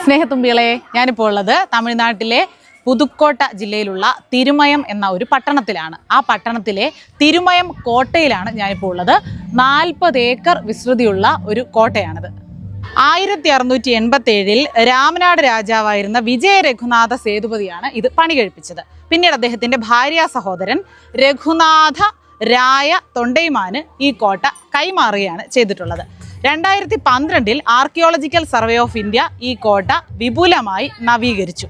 സ്നേഹത്തുമ്പികളെ ഞാനിപ്പോൾ ഉള്ളത് തമിഴ്നാട്ടിലെ പുതുക്കോട്ട ജില്ലയിലുള്ള തിരുമയം എന്ന ഒരു പട്ടണത്തിലാണ്. ആ പട്ടണത്തിലെ തിരുമയം കോട്ടയിലാണ് ഞാനിപ്പോൾ ഉള്ളത്. നാൽപ്പത് ഏക്കർ വിസ്തൃതിയുള്ള ഒരു കോട്ടയാണിത്. ആയിരത്തി അറുന്നൂറ്റി എൺപത്തി ഏഴിൽ രാമനാട് രാജാവായിരുന്ന വിജയ രഘുനാഥ സേതുപതിയാണ് ഇത് പണി കഴിപ്പിച്ചത്. പിന്നീട് അദ്ദേഹത്തിന്റെ ഭാര്യ സഹോദരൻ രഘുനാഥ രായ തൊണ്ടൈമാന് ഈ കോട്ട കൈമാറുകയാണ് ചെയ്തിട്ടുള്ളത്. രണ്ടായിരത്തി പന്ത്രണ്ടിൽ ആർക്കിയോളജിക്കൽ സർവേ ഓഫ് ഇന്ത്യ ഈ കോട്ട വിപുലമായി നവീകരിച്ചു.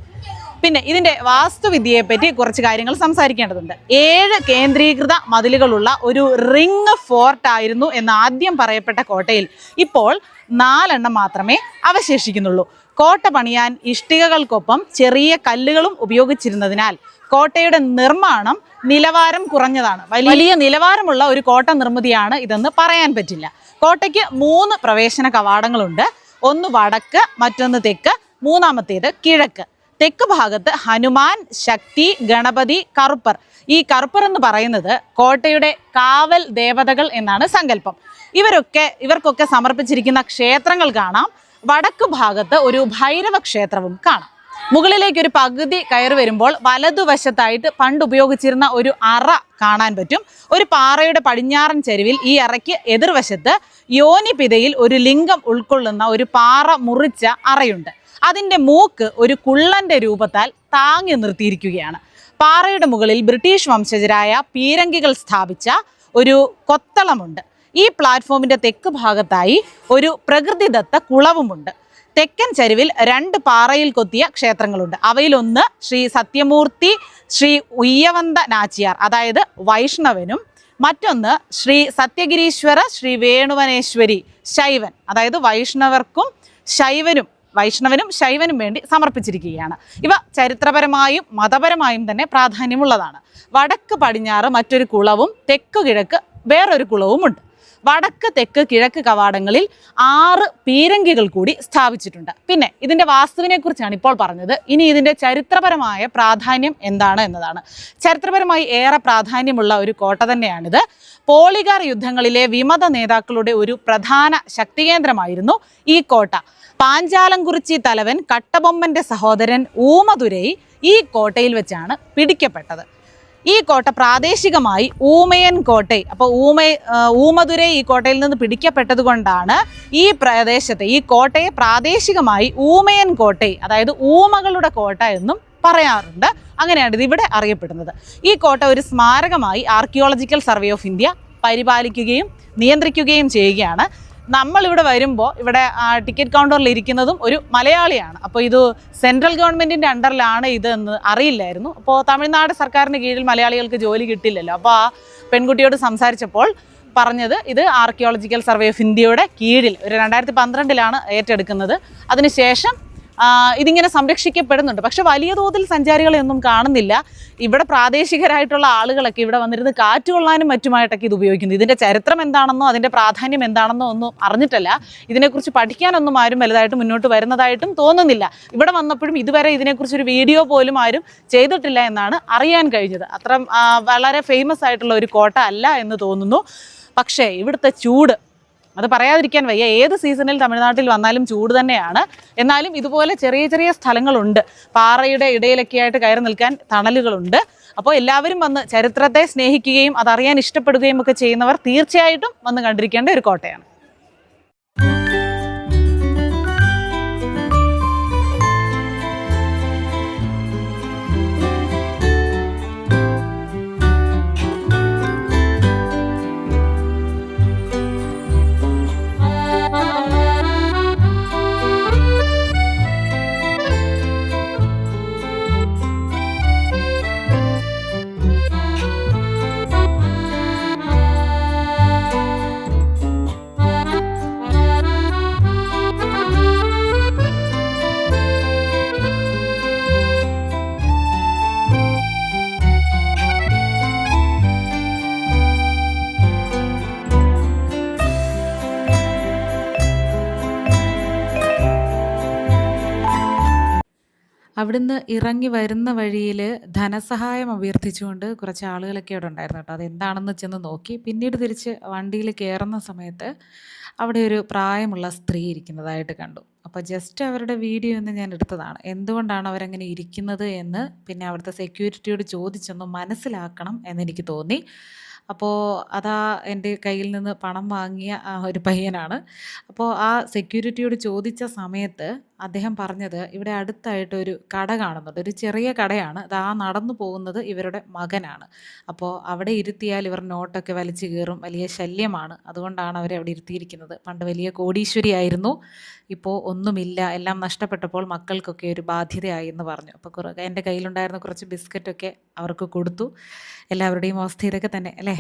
പിന്നെ ഇതിന്റെ വാസ്തുവിദ്യയെപ്പറ്റി കുറച്ച് കാര്യങ്ങൾ സംസാരിക്കേണ്ടതുണ്ട്. ഏഴ് കേന്ദ്രീകൃത മതിലുകളുള്ള ഒരു റിംഗ് ഫോർട്ട് ആയിരുന്നു എന്ന് ആദ്യം പറയപ്പെട്ട കോട്ടയിൽ ഇപ്പോൾ നാലെണ്ണം മാത്രമേ അവശേഷിക്കുന്നുള്ളൂ. കോട്ട പണിയാൻ ഇഷ്ടികകൾക്കൊപ്പം ചെറിയ കല്ലുകളും ഉപയോഗിച്ചിരുന്നതിനാൽ കോട്ടയുടെ നിർമ്മാണം നിലവാരം കുറഞ്ഞതാണ്. വലിയ നിലവാരമുള്ള ഒരു കോട്ട നിർമ്മിതിയാണ് ഇതെന്ന് പറയാൻ പറ്റില്ല. കോട്ടയ്ക്ക് മൂന്ന് പ്രവേശന കവാടങ്ങളുണ്ട്. ഒന്ന് വടക്ക് മറ്റൊന്ന് തെക്ക് മൂന്നാമത്തേത് കിഴക്ക്. തെക്ക് ഭാഗത്ത് ഹനുമാൻ ശക്തി ഗണപതി കറുപ്പർ. ഈ കറുപ്പർ എന്ന് പറയുന്നത് കോട്ടയുടെ കാവൽ ദേവതകൾ എന്നാണ് സങ്കല്പം. ഇവരൊക്കെ ഇവർക്കൊക്കെ സമർപ്പിച്ചിരിക്കുന്ന ക്ഷേത്രങ്ങൾ കാണാം. വടക്ക് ഭാഗത്ത് ഒരു ഭൈരവ ക്ഷേത്രവും കാണാം. മുകളിലേക്ക് ഒരു പകുതി കയറി വരുമ്പോൾ വലതുവശത്തായിട്ട് പണ്ട് ഉപയോഗിച്ചിരുന്ന ഒരു അറ കാണാൻ പറ്റും. ഒരു പാറയുടെ പടിഞ്ഞാറൻ ചെരുവിൽ ഈ അറയ്ക്ക് എതിർവശത്ത് യോനിപിതയിൽ ഒരു ലിംഗം ഉൾക്കൊള്ളുന്ന ഒരു പാറ മുറിച്ച അറയുണ്ട്. അതിന്റെ മൂക്ക് ഒരു കുള്ളന്റെ രൂപത്താൽ താങ്ങി നിർത്തിയിരിക്കുകയാണ്. പാറയുടെ മുകളിൽ ബ്രിട്ടീഷ് വംശജരായ പീരങ്കികൾ സ്ഥാപിച്ച ഒരു കൊത്തളമുണ്ട്. ഈ പ്ലാറ്റ്ഫോമിന്റെ തെക്ക് ഭാഗത്തായി ഒരു പ്രകൃതിദത്ത കുളവുമുണ്ട്. തെക്കൻ ചരിവിൽ രണ്ട് പാറയിൽ കൊത്തിയ ക്ഷേത്രങ്ങളുണ്ട്. അവയിലൊന്ന് ശ്രീ സത്യമൂർത്തി ശ്രീ ഉയ്യവന്ത നാച്ചിയാർ അതായത് വൈഷ്ണവനും മറ്റൊന്ന് ശ്രീ സത്യഗിരീശ്വര ശ്രീ വേണുവനേശ്വരി ശൈവൻ അതായത് വൈഷ്ണവർക്കും ശൈവനും വൈഷ്ണവനും ശൈവനും വേണ്ടി സമർപ്പിച്ചിരിക്കുകയാണ്. ഇവ ചരിത്രപരമായും മതപരമായും തന്നെ പ്രാധാന്യമുള്ളതാണ്. വടക്ക് പടിഞ്ഞാറ് മറ്റൊരു കുളവും തെക്കു കിഴക്ക് വേറൊരു കുളവുമുണ്ട്. വടക്ക് തെക്ക് കിഴക്ക് കവാടങ്ങളിൽ ആറ് പീരങ്കികൾ കൂടി സ്ഥാപിച്ചിട്ടുണ്ട്. പിന്നെ ഇതിന്റെ വാസ്തുവിനെ കുറിച്ചാണ് ഇപ്പോൾ പറഞ്ഞത്. ഇനി ഇതിന്റെ ചരിത്രപരമായ പ്രാധാന്യം എന്താണ് എന്നതാണ്. ചരിത്രപരമായി ഏറെ പ്രാധാന്യമുള്ള ഒരു കോട്ട തന്നെയാണിത്. പോളിഗാർ യുദ്ധങ്ങളിലെ വിമത നേതാക്കളുടെ ഒരു പ്രധാന ശക്തികേന്ദ്രമായിരുന്നു ഈ കോട്ട. പാഞ്ചാലംകുറിച്ചി തലവൻ കട്ടബൊമ്മന്റെ സഹോദരൻ ഊമതുരൈ ഈ കോട്ടയിൽ വെച്ചാണ് പിടിക്കപ്പെട്ടത്. ഈ കോട്ട പ്രാദേശികമായി ഊമയൻ കോട്ടൈ അപ്പോൾ ഊമ ആ, ഈ കോട്ടയിൽ നിന്ന് പിടിക്കപ്പെട്ടത് കൊണ്ടാണ് ഈ പ്രദേശത്തെ ഈ കോട്ടയെ പ്രാദേശികമായി ഊമയൻ കോട്ടൈ അതായത് ഊമകളുടെ കോട്ട എന്നും പറയാറുണ്ട്. അങ്ങനെയാണ് ഇത് ഇവിടെ അറിയപ്പെടുന്നത്. ഈ കോട്ട ഒരു സ്മാരകമായി ആർക്കിയോളജിക്കൽ സർവേ ഓഫ് ഇന്ത്യ പരിപാലിക്കുകയും നിയന്ത്രിക്കുകയും ചെയ്യുകയാണ്. നമ്മളിവിടെ വരുമ്പോൾ ഇവിടെ ടിക്കറ്റ് കൗണ്ടറിൽ ഇരിക്കുന്നതും ഒരു മലയാളിയാണ്. അപ്പോൾ ഇത് സെൻട്രൽ ഗവൺമെന്റിന്റെ അണ്ടറിലാണ് ഇത് എന്ന് അറിയില്ലായിരുന്നു. അപ്പോൾ തമിഴ്നാട് സർക്കാരിന് കീഴിൽ മലയാളികൾക്ക് ജോലി കിട്ടില്ലല്ലോ അപ്പോൾ ആ പെൺകുട്ടിയോട് സംസാരിച്ചപ്പോൾ പറഞ്ഞത് ഇത് ആർക്കിയോളജിക്കൽ സർവേ ഓഫ് ഇന്ത്യയുടെ കീഴിൽ ഒരു രണ്ടായിരത്തി പന്ത്രണ്ടിലാണ് ഏറ്റെടുക്കുന്നത്. അതിനുശേഷം ഇതിങ്ങനെ സംരക്ഷിക്കപ്പെടുന്നുണ്ട്. പക്ഷെ വലിയ തോതിൽ സഞ്ചാരികളെ ഒന്നും കാണുന്നില്ല. ഇവിടെ പ്രാദേശികരായിട്ടുള്ള ആളുകളൊക്കെ ഇവിടെ വന്നിരുന്ന് കാറ്റ് കൊള്ളാനും മറ്റുമായിട്ടൊക്കെ ഇത് ഉപയോഗിക്കുന്നു. ഇതിന്റെ ചരിത്രം എന്താണെന്നോ അതിന്റെ പ്രാധാന്യം എന്താണെന്നോ ഒന്നും അറിഞ്ഞിട്ടല്ല. ഇതിനെക്കുറിച്ച് പഠിക്കാനൊന്നും ആരും വലുതായിട്ട് മുന്നോട്ട് വരുന്നതായിട്ടും തോന്നുന്നില്ല. ഇവിടെ വന്നപ്പോഴും ഇതുവരെ ഇതിനെക്കുറിച്ചൊരു വീഡിയോ പോലും ആരും ചെയ്തിട്ടില്ല എന്നാണ് അറിയാൻ കഴിഞ്ഞത്. അത്ര വളരെ ഫേമസ് ആയിട്ടുള്ള ഒരു കോട്ട അല്ല എന്ന് തോന്നുന്നു. പക്ഷേ ഇവിടുത്തെ ചൂട് അത് പറയാതിരിക്കാൻ വയ്യ. ഏത് സീസണിൽ തമിഴ്നാട്ടിൽ വന്നാലും ചൂട് തന്നെയാണ്. എന്നാലും ഇതുപോലെ ചെറിയ ചെറിയ സ്ഥലങ്ങളുണ്ട്. പാറയുടെ ഇടയിലൊക്കെ ആയിട്ട് കയറി നിൽക്കാൻ തണലുകളുണ്ട്. അപ്പോൾ എല്ലാവരും വന്ന് ചരിത്രത്തെ സ്നേഹിക്കുകയും അതറിയാൻ ഇഷ്ടപ്പെടുകയും ഒക്കെ ചെയ്യുന്നവർ തീർച്ചയായിട്ടും വന്ന് കണ്ടിരിക്കേണ്ട ഒരു കോട്ടയാണ്. അവിടുന്ന് ഇറങ്ങി വരുന്ന വഴിയിൽ ധനസഹായം അഭ്യർത്ഥിച്ചുകൊണ്ട് കുറച്ച് ആളുകളൊക്കെ അവിടെ ഉണ്ടായിരുന്നു കേട്ടോ. അതെന്താണെന്ന് ചെന്ന് നോക്കി. പിന്നീട് തിരിച്ച് വണ്ടിയിൽ കയറുന്ന സമയത്ത് അവിടെ ഒരു പ്രായമുള്ള സ്ത്രീ ഇരിക്കുന്നതായിട്ട് കണ്ടു. അപ്പോൾ ജസ്റ്റ് അവരുടെ വീഡിയോ ഒന്ന് ഞാൻ എടുത്തതാണ്. എന്തുകൊണ്ടാണ് അവരങ്ങനെ ഇരിക്കുന്നത് എന്ന് പിന്നെ അവിടുത്തെ സെക്യൂരിറ്റിയോട് ചോദിച്ചൊന്ന് മനസ്സിലാക്കണം എന്നെനിക്ക് തോന്നി. അപ്പോൾ അതാ എന്റെ കയ്യിൽ നിന്ന് പണം വാങ്ങിയ ഒരു പയ്യനാണ്. അപ്പോൾ ആ സെക്യൂരിറ്റിയോട് ചോദിച്ച സമയത്ത് അദ്ദേഹം പറഞ്ഞത് ഇവിടെ അടുത്തായിട്ട് ഒരു കട കാണുന്നുണ്ട്. ഒരു ചെറിയ കടയാണ്. അത് ആ നടന്നു പോകുന്നത് ഇവരുടെ മകനാണ്. അപ്പോൾ അവിടെ ഇരുത്തിയാൽ ഇവർ നോട്ടൊക്കെ വലിച്ചു കീറും. വലിയ ശല്യമാണ്. അതുകൊണ്ടാണ് അവരെ അവിടെ ഇരുത്തിയിരിക്കുന്നത്. പണ്ട് വലിയ കോടീശ്വരിയായിരുന്നു ഇപ്പോൾ ഒന്നുമില്ല. എല്ലാം നഷ്ടപ്പെട്ടപ്പോൾ മക്കൾക്കൊക്കെ ഒരു ബാധ്യതയായി എന്ന് പറഞ്ഞു. അപ്പോൾ കുറേ എന്റെ കയ്യിലുണ്ടായിരുന്ന കുറച്ച് ബിസ്ക്കറ്റൊക്കെ അവർക്ക് കൊടുത്തു. എല്ലാവരുടെയും അവസ്ഥ ഇതൊക്കെ തന്നെ അല്ലേ?